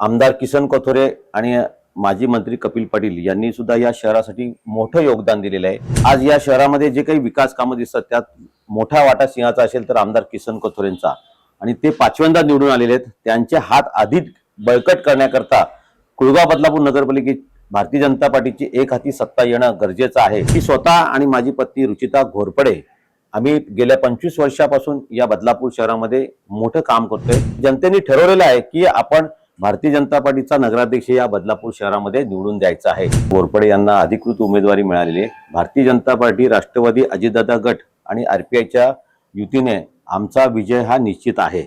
आमदार किसन कोथोरे आणि माजी मंत्री कपिल पाटील यांनी सुद्धा या शहरासाठी मोठं योगदान दिलेलं आहे. आज या शहरामध्ये जे काही विकास कामं दिसतात त्यात मोठा वाटा सिंहाचा असेल तर आमदार किसन कोथोरेंचा. आणि ते पाचव्यांदा निवडून आलेले आहेत. त्यांचे हात अधिक बळकट करण्याकरता कुळगाव बदलापूर नगरपालिकेत भारतीय जनता पार्टीची एक हाती सत्ता येणं गरजेचं आहे. की स्वतः आणि माझी पत्नी रुचिता घोरपडे आम्ही गेल्या पंचवीस वर्षापासून या बदलापूर शहरामध्ये मोठं काम करतोय. जनतेने ठरवलेलं आहे की आपण भारतीय जनता पार्टीचा नगराध्यक्ष या बदलापूर शहरामध्ये निवडून द्यायचा आहे. बोरपडे यांना अधिकृत उमेदवारी मिळालेली आहे. भारतीय जनता पार्टी राष्ट्रवादी अजितदादा गट आणि आरपीआयच्या युतीने आमचा विजय हा निश्चित आहे.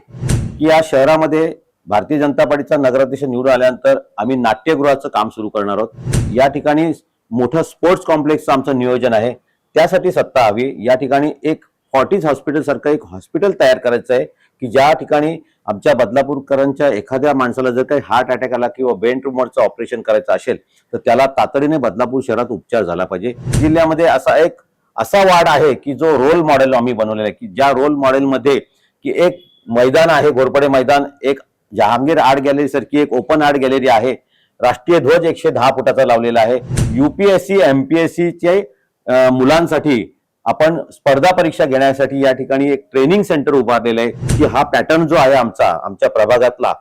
की या शहरामध्ये भारतीय जनता पार्टीचा नगराध्यक्ष निवडून आल्यानंतर आम्ही नाट्यगृहाचं काम सुरू करणार आहोत. या ठिकाणी मोठं स्पोर्ट्स कॉम्प्लेक्सचं आमचं नियोजन आहे. त्यासाठी सत्ता हवी. या ठिकाणी एक फॉर्टीज हॉस्पिटल सारखं एक हॉस्पिटल तयार करायचं आहे. की ज्या ठिकाणी आमच्या बदलापूरकरांच्या एखाद्या माणसाला जर काही हार्ट अटॅक आला किंवा ब्रेन ट्युमरचं ऑपरेशन करायचं असेल तर त्याला तातडीने बदलापूर शहरात उपचार झाला पाहिजे. जिल्ह्यामध्ये असा एक असा वार्ड आहे की जो रोल मॉडेल आम्ही बनवलेला आहे की ज्या रोल मॉडेलमध्ये की एक मैदान आहे घोरपडे मैदान एक जहांगीर आर्ट गॅलरी सारखी एक ओपन आर्ट गॅलरी आहे. राष्ट्रीय ध्वज एकशे दहा फुटाचा लावलेला आहे. युपीएससी एमपीएससीचे मुलांसाठी आपण स्पर्धा परीक्षा घेण्यासाठी या ठिकाणी एक ट्रेनिंग सेंटर उभारलेलं आहे की हा पॅटर्न जो आहे आमचा आमच्या प्रभागातला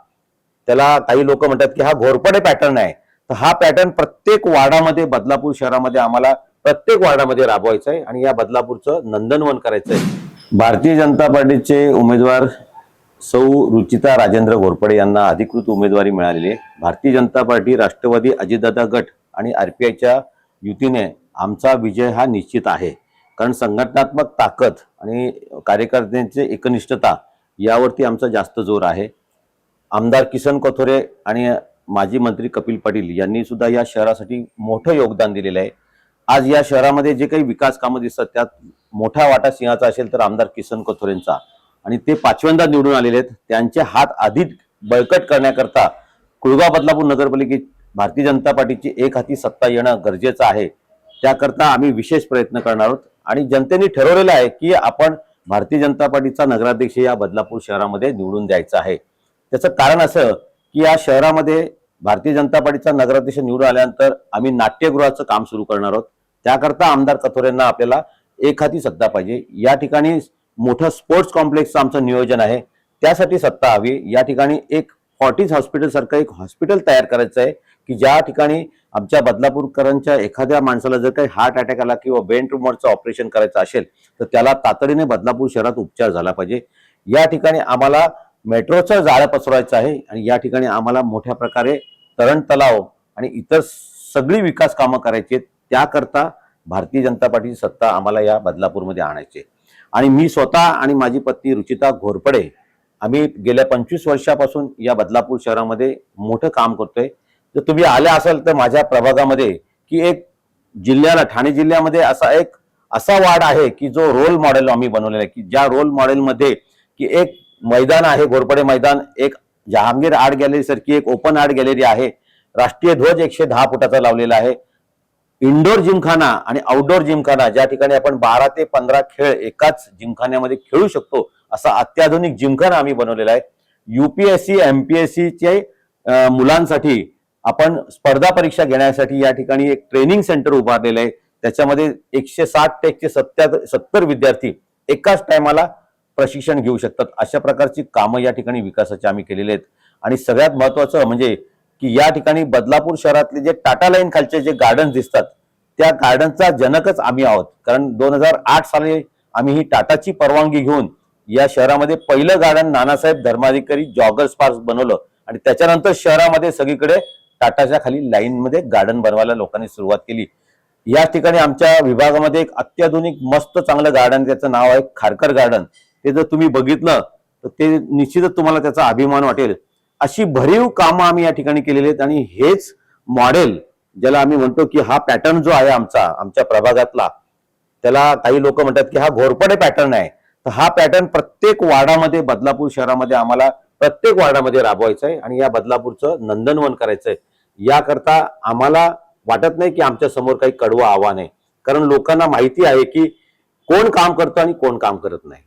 त्याला काही लोक म्हणतात की हा घोरपडे पॅटर्न आहे. तर हा पॅटर्न प्रत्येक वार्डामध्ये बदलापूर शहरामध्ये आम्हाला प्रत्येक वार्डामध्ये राबवायचं आहे आणि या बदलापूरचं नंदनवन करायचं आहे. भारतीय जनता पार्टीचे उमेदवार सौ रुचिता राजेंद्र घोरपडे यांना अधिकृत उमेदवारी मिळालेली आहे. भारतीय जनता पार्टी राष्ट्रवादी अजितदादा गट आणि आरपीआयच्या युतीने आमचा विजय हा निश्चित आहे. कारण संघटनात्मक ताकद आणि कार्यकर्त्यांची एकनिष्ठता यावरती आमचा जास्त जोर आहे. आमदार किसन कथोरे आणि माजी मंत्री कपिल पाटील यांनी सुद्धा या शहरासाठी मोठं योगदान दिलेलं आहे. आज या शहरामध्ये जे काही विकास कामं दिसतात त्यात मोठा वाटा सिंहाचा असेल तर आमदार किसन कथोरेंचा. आणि ते पाचव्यांदा निवडून आलेले आहेत. त्यांचे हात अधिक बळकट करण्याकरता कुळगाव बदलापूर नगरपालिकेत भारतीय जनता पार्टीची एक हाती सत्ता येणं गरजेचं आहे. त्याकरता आम्ही विशेष प्रयत्न करणार आहोत. आणि जनतेने ठरवलेलं आहे की आपण भारतीय जनता पार्टीचा नगराध्यक्ष या बदलापूर शहरामध्ये निवडून द्यायचा आहे. त्याचं कारण असं की या शहरामध्ये भारतीय जनता पार्टीचा नगराध्यक्ष निवडून आल्यानंतर आम्ही नाट्यगृहाचं काम सुरू करणार आहोत. त्याकरता आमदार कथोरेंना आपल्याला एक हाती सत्ता पाहिजे. या ठिकाणी मोठं स्पोर्ट्स कॉम्प्लेक्सचं आमचं नियोजन आहे. त्यासाठी सत्ता हवी. या ठिकाणी एक फॉर्टीज हॉस्पिटल सारखं एक हॉस्पिटल तयार करायचं आहे. की ज्या ठिकाणी आमच्या बदलापूरकरांच्या एखाद्या माणसाला जर काही हार्ट अटॅक आला किंवा ब्रेन ट्युमरचं ऑपरेशन करायचं असेल तर त्याला तातडीने बदलापूर शहरात उपचार झाला पाहिजे. या ठिकाणी आम्हाला मेट्रोचं जाळं पसरवायचं आहे आणि या ठिकाणी आम्हाला मोठ्या प्रकारे तरण तलाव आणि इतर सगळी विकास कामं करायची आहेत. त्याकरता भारतीय जनता पार्टीची सत्ता आम्हाला या बदलापूरमध्ये आणायची आणि मी स्वतः आणि माझी पत्नी रुचिता घोरपडे आम्ही गेल्या पंचवीस वर्षापासून या बदलापूर शहरामध्ये मोठं काम करतोय. जर तुम्ही आले असाल तर माझ्या प्रभागामध्ये की एक जिल्ह्याला ठाणे जिल्ह्यामध्ये असा एक असा वार्ड आहे की जो रोल मॉडेल आम्ही बनवलेला आहे. की ज्या रोल मॉडेलमध्ये की एक मैदान आहे घोरपडे मैदान एक जहांगीर आर्ट गॅलरी सारखी एक ओपन आर्ट गॅलरी आहे. राष्ट्रीय ध्वज एकशे दहा फुटाचा लावलेला आहे. इंडोर जिमखाना आणि आउटडोर जिमखाना ज्या ठिकाणी आपण बारा ते पंधरा खेळ एकाच जिमखान्यामध्ये खेळू शकतो असा अत्याधुनिक जिमखाना आम्ही बनवलेला आहे. युपीएससी एमपीएससीचे मुलांसाठी आपण स्पर्धा परीक्षा घेण्यासाठी या ठिकाणी एक ट्रेनिंग सेंटर उभारलेलं आहे. त्याच्यामध्ये एकशे साठ ते एकशे सत्तर सत्तर विद्यार्थी एकाच टायमाला प्रशिक्षण घेऊ शकतात. अशा प्रकारची कामं या ठिकाणी विकासाची आम्ही केलेली आहेत. आणि सगळ्यात महत्वाचं म्हणजे की या ठिकाणी बदलापूर शहरातले जे टाटा लाईन खालचे जे गार्डन दिसतात त्या गार्डनचा जनकच आम्ही आहोत. कारण दोन हजार आठ साली आम्ही ही टाटाची परवानगी घेऊन या शहरामध्ये पहिलं garden Nanasaheb Dharmadhikari joggers park बनवलं. आणि त्याच्यानंतर शहरामध्ये सगळीकडे टाटाच्या खाली लाईन मध्ये गार्डन बनवायला लोकांनी सुरुवात केली. या ठिकाणी आमच्या विभागामध्ये एक अत्याधुनिक मस्त चांगलं गार्डन त्याचं नाव आहे खारकर गार्डन ते जर तुम्ही बघितलं तर ते निश्चितच तुम्हाला त्याचा अभिमान वाटेल. अशी भरीव कामं आम्ही या ठिकाणी केलेली आहेत आणि हेच मॉडेल ज्याला आम्ही म्हणतो की हा पॅटर्न जो आहे आमचा आमच्या प्रभागातला त्याला काही लोक म्हणतात की हा घोरपडे पॅटर्न आहे. तर हा पॅटर्न प्रत्येक वार्डामध्ये बदलापूर शहरामध्ये आम्हाला प्रत्येक वार्डामध्ये राबवायचं आहे आणि या बदलापूरचं नंदनवन करायचं आहे याकरता आम्हाला वाटत नाही की आमच्यासमोर काही कडवं आव्हान आहे. कारण लोकांना माहिती आहे की कोण काम करतं आणि कोण काम करत नाही.